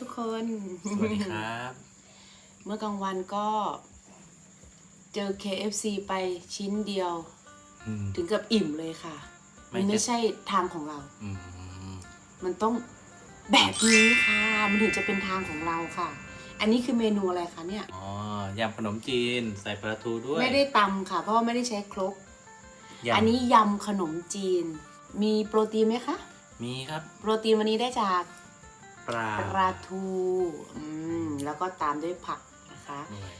สวัสดีค่ะทุกคน สวัสดีครับ เมื่อกลางวันก็ เจอ KFC ไปชิ้นเดียวอืมถึงกับอิ่มเลยค่ะไม่มันไม่ใช่ใช่ทางของเราอืมมันต้องแบบนี้ค่ะ มันถึงจะเป็นทางของเราค่ะ อันนี้คือเมนูอะไรคะเนี่ย อ๋อยำขนมจีนใส่ปลาทูด้วย ไม่ได้ตำค่ะ เพราะว่าไม่ได้ใช้ครกยำอันนี้ยำขนมจีน มีโปรตีนไหมคะ มีครับ โปรตีนวันนี้ได้จากป ลาปลาทูอืมแล้วก็ตามด้วยผักนะคะด้วย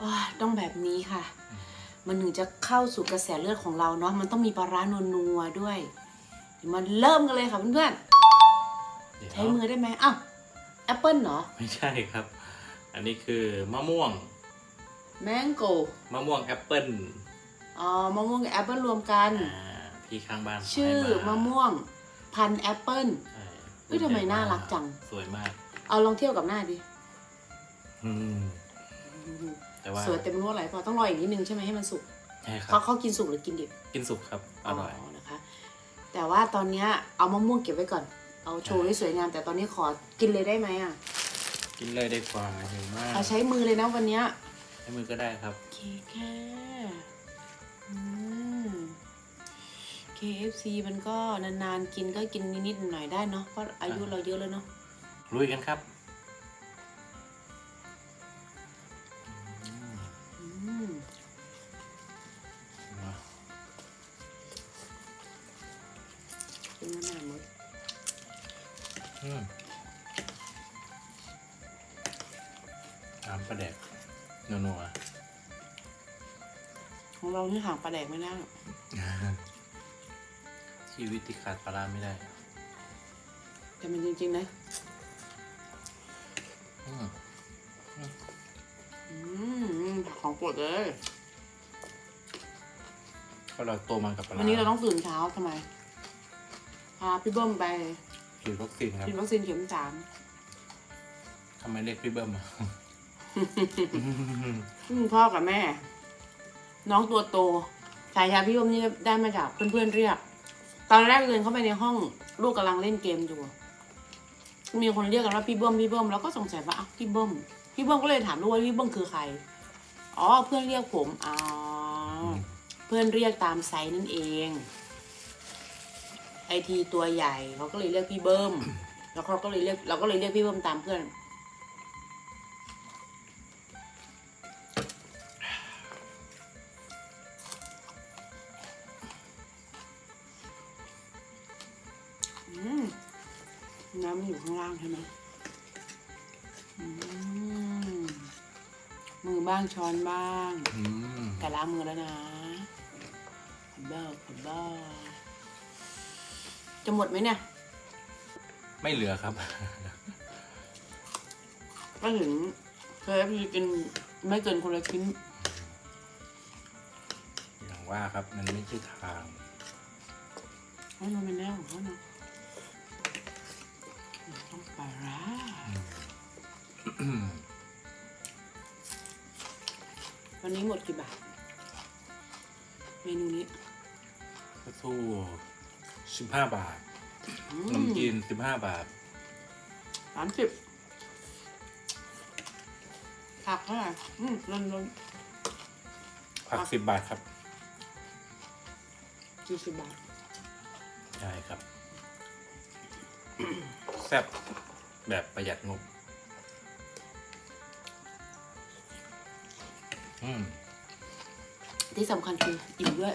อ้าวต้องแบบนี้ค่ะอืมมันถึงจะเข้าสู่กระแสเลือดของเราเนาะมันต้องมีปลาร้านัวๆด้วยเดี๋ยวมาเริ่มกันเลยค่ะเพื่อนเดี๋ยวๆใช้มือได้ไหมอ้าวแอปเปิลเหรอไม่ใช่ครับ อันนี้คือมะม่วงแมงโกมะม่วงแอปเปิ้ลอ๋อมะม่วงกับแอปเปิลรวมกันอ่าพี่ข้างบ้านชื่อให้มะม่วงพันธุ์แอปเปิลใช่ เฮ้ยทำไมน่ารักจัง สวยมาก เอาลองเทียบกับหน้าดิอืมแต่ว่าสวยเต็มรั้วไหลพอต้องรออีกนิดนึงใช่ไหมให้มันสุกใช่ครัเขาบเขากินสุกหรือกินดิบกินสุกครับอร่อยนะคะ แต่ว่าตอนเนี้ยเอามะม่วงเก็บไว้ก่อน เอาโชว์ให้สวยงาม แต่ตอนนี้ขอกินเลยได้ไหมอะกินเลยได้กว่าเห็นมากเอาใช้มือเลยนะวันเนี้ยใช้มือก็ได้ครับโอเคแค่อืม KFC มันก็นานๆกินก็กินนิดๆหน่อยๆได้เนาะเพราะอายุเราเยอะแล้วเนาะลุยกันครับอืมมาเป็นมะนาวหมดอืมน้ำปลาแดกนัวของเราที่หางปลาแดกไม่ได้ ๆ ชีวิตที่ขาดปลาร้าไม่ได้แต่มันจริงๆนะอืมอืมของโปรดเลย ก็เราโตมากับปลาร้าวันนี้เราต้องตื่นเช้าทำไมพาพี่เบิ้มไปฉีดวัคซีนครับฉีดวัคซีนเข็มสามทำไมเรียกพี่เบิ้มอะอืมพ่อกับแม่ น้องตัวโตฉายาพี่เบิ้มนี่ได้มาจากเพื่อนๆเรียก ตอนแรกเดินเข้าไปในห้องลูกกำลังเล่นเกมอยู่ มีคนเรียกกันว่าพี่เบิ้มพี่เบิ้มแล้วก็สงสัยว่าอ้าวพี่เบิ้มพี่เบิ้มก็เลยถามลูกว่าพี่เบิ้มคือใคร อ๋อเพื่อนเรียกผมอ๋อเพื่อนเรียกตามไซส์นั่นเองไอทีตัวใหญ่เขาก็เลยเรียกพี่เบิ้มแล้วเขาก็เลยเรียกเราก็เลยเรียกพี่เบิ้มตามเพื่อน มันอยู่ข้างล่างใช่ไหมอืมมือบ้างช้อนบ้าง อืมแต่ล้างมือแล้วนะขอบเบ้าขอบเบ้าจะหมดไหมเนี่ย ไม่เหลือครับ ก็ถึงเคยพี่กินไม่เกินคนละชิ้น อย่างว่าครับมันไม่ใช่ทาง ให้มันเป็นแนวของเขานะมัน ต้องปลาร้าวันนี้หมดกี่บาท เมนูนี้ก็สู้สิบห้าบาทอืขนมจีนสิบห้าบาท สามสิบผักเท่าไหร่อืมลนลนผักสิบบาทครับ สี่สิบบาท ใช่ครับแซ่บแบบประหยัดงบอืมที่สำคัญคืออิ่มด้วย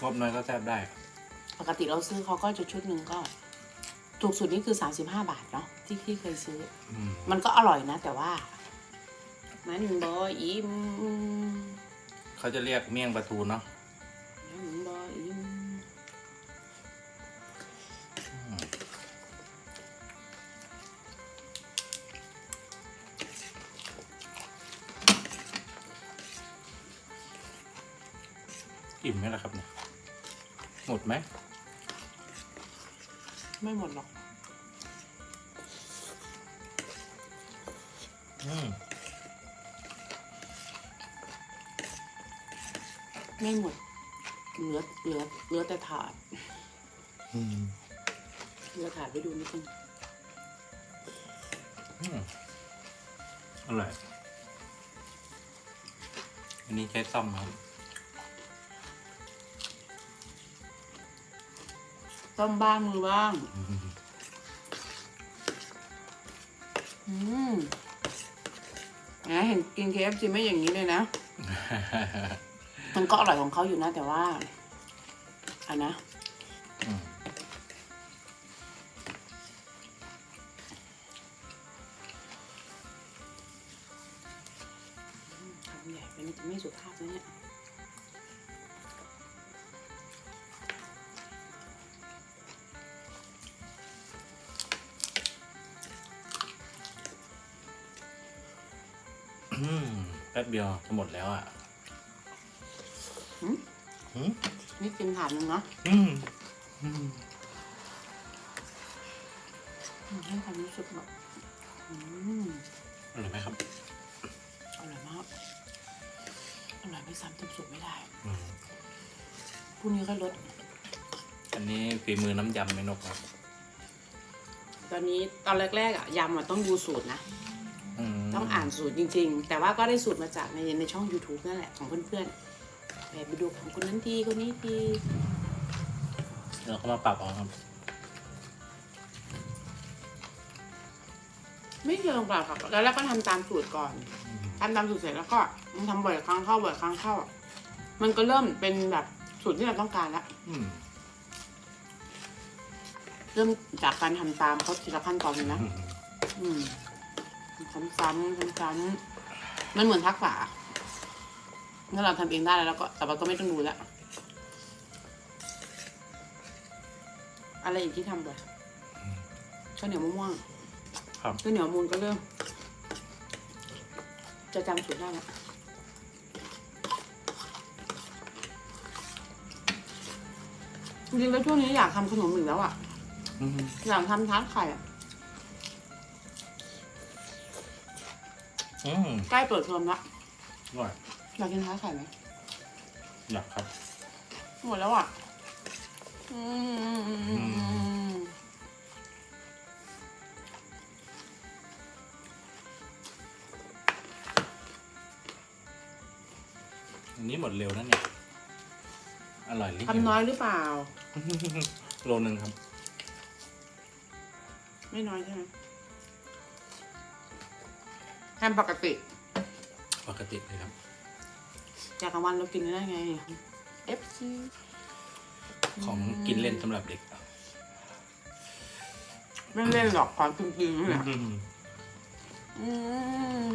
งบน้อยก็แซ่บได้ปกติเราซื้อเขาก็จะชุดหนึ่งก็ ถูกสุดนี่คือ 35 บาทเนาะที่ที่เคยซื้อ อืมมันก็อร่อยนะ แต่ว่า มันบออิ่มเขาจะเรียกเมี่ยงปลาทูเนาะ อิ่มไหมล่ะครับเนี่ย หมดไหม ไม่หมดหรอก อืม ไม่หมด เหลือ เหลือ เหลือแต่ถาด อืมเหลือถาดไปดูนิดนึงอืมอร่อยอันนี้ใช้ซ่อมครับ ต้มบ้างมือบ้าง อืมอืมแหมเห็นกิน KFC ไม่อย่างนี้เลยนะ มันก็อร่อยของเขาอยู่นะ แต่ว่าอันนะ แป๊บเดียวจะหมดแล้วอะหืมอืมนี่กินถาดหนึงเนาะอืมอืมอืมให้ความรู้สึกแบบอืมอร่อยไหมครับอร่อยมากอร่อยไม่ซ้ำเต็มสูตรไม่ได้อืมพรุ่งนี้ก็ลด อันนี้ฝีมือน้ำยำไม่นกครับ ตอนนี้ตอนแรกๆอะยำอะต้องดูสูตรนะม ต้องอ่านสูตรจริง ๆ แต่ว่าก็ได้สูตรมาจากในในช่อง YouTube นั่นแหละของเพื่อนๆแบบไปดูของคนนั้นทีคนนี้ทีเราก็มาปรับเอาครับ ไม่เชิงเปล่าค่ะแล้วเราก็ทำตามสูตรก่อนอืมทำตามสูตรเสร็จแล้วก็มันทำบ่อยครั้งเข้าบ่อยครั้งเข้า มันก็เริ่มเป็นแบบสูตรที่เราต้องการแล้วอืมเริ่มจากการทำตามเขาทีละขั้นตอนเลยนะ อืมอืม ซ้ำซ้ำซ้ำๆมันเหมือนทักษะถ้าเราทำเองได้แล้วก็แต่ว่าก็ไม่ต้องดูแล้ว อะไรอีกที่ทำบ่อยข้าวเหนียวมะม่วงครับ ข้าวเหนียวมูลก็เริ่ม จะจำสูตรได้แล้วจริงๆแล้วช่วงนี้อยากทำขนมอีกแล้วอะ อืมอยากทำทาร์ตไข่อะ อืมใกล้เปิดเทอมละอร่อยอยากกินทาร์ตไข่ไหมอยากครับ หมดแล้วอะอืมอันนี้หมดเร็วนะเนี่ย อร่อยลิทำน้อยหรือเปล่า โลนึงครับ ไม่น้อยใช่ไหม ทำปกติ ปกติเลยครับ จากกลางวันเรากินได้ไง FC ของกินเล่นสำหรับเด็กไม่เล่นหรอกของจริงๆนี่แหละอืม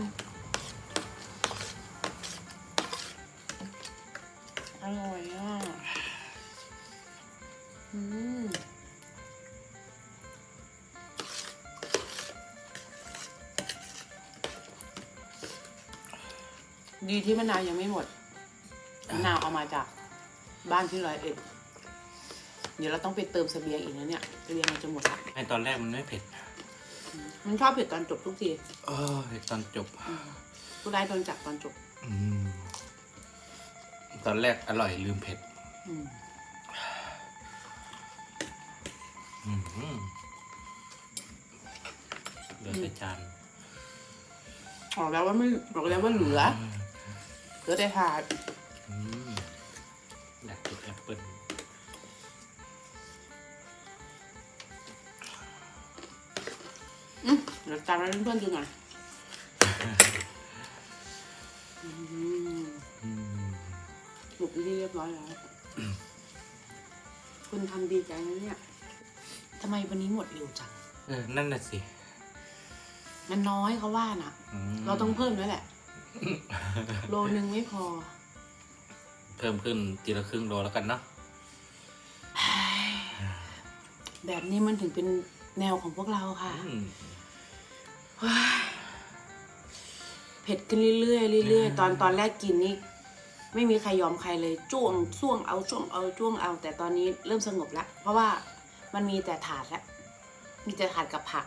ดีที่มะนาวยังไม่หมดมะนาวเอามาจากบ้านที่ร้อยเอ็ดเดี๋ยวเราต้องไปเติมเสบียงอีกนะเนี่ยเสบียงมันจะหมดละไอตอนแรกมันไม่เผ็ดมันชอบเผ็ดตอนจบทุกทีเออเผ็ดตอนจบผู้ร้ายโดนจับตอนจบอืมตอนแรกอร่อยลืมเผ็ดอืมอืมเหลือแต่จานบอกแล้วว่าไม่บอกแล้วว่าเหลือ เหลือแต่ถาดอืมอยากกินแอปเปิ้ลอืมเดี๋ยวจานให้เพื่อนๆดูหน่อยอืมอืมหมดดีเรียบร้อยแล้ว คุณทำดีใจนะเนี่ยทำไมวันนี้หมดเร็วจัง เออ นั่นน่ะสิ มันน้อยเขาว่านะมเราต้องเพิ่มด้วยแหละ โลนึงไม่พอ เพิ่มขึ้นทีละครึ่งโลแล้วกันเนาะแบบนี้มันถึงเป็นแนวของพวกเราค่ะอืมเผ็ดขึ้นเรื่อยๆเรื่อยๆตอนตอนแรกกินนี่ไม่มีใครยอมใครเลยจ้วงช่วงเอาช่วงเอาจ้วงเอา แต่ตอนนี้เริ่มสงบแล้วเพราะว่ามันมีแต่ถาดแล้วมีแต่ถาดกับผัก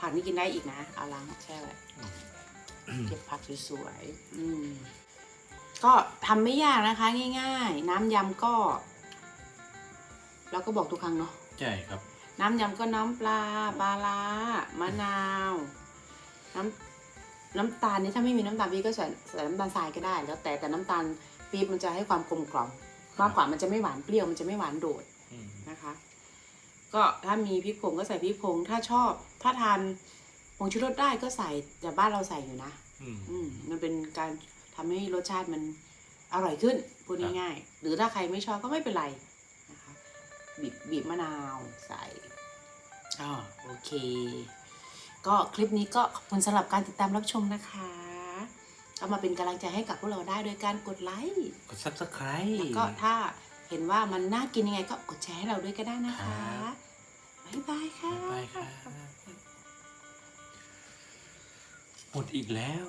ผักนี่กินได้อีกนะเอาล้างแช่ไว้ เก็บผักสวยๆอืมก็ทำไม่ยากนะคะ ง่าย ๆ น้ำยำก็ เราก็บอกทุกครั้งเนาะ ใช่ครับ น้ำยำก็น้ำปลาปลาร้ามะนาว น้ำน้ำตาลนี่ถ้าไม่มีน้ำตาลปี๊บก็ใส่ใส่น้ำตาลทรายก็ได้ แล้วแต่แต่น้ำตาลปี๊บมันจะให้ความกลมกล่อมมากกว่ามันจะไม่หวานเปรี้ยวมันจะไม่หวานโดดอืมนะคะ ก็ถ้ามีพริกผงก็ใส่พริกผงถ้าชอบ ถ้าทานผงชูรสได้ก็ใส่แต่บ้านเราใส่อยู่นะ อืมอืมมันเป็นการทำให้รสชาติมันอร่อยขึ้นพูดครับง่ายๆหรือถ้าใครไม่ชอบก็ไม่เป็นไรนะคะบีบบีบมะนาวใส่อ๋อโอเค ก็คลิปนี้ก็ขอบคุณสำหรับการติดตามรับชมนะคะก็มาเป็นกำลังใจให้กับพวกเราได้โดยการกดไลค์กด subscribe แล้วก็ถ้าเห็นว่ามันน่ากินยังไงก็กดแชร์ให้เราด้วยก็ได้นะคะครับบ๊ายบายค่ะ บ๊ายบายครั หมดอีกแล้ว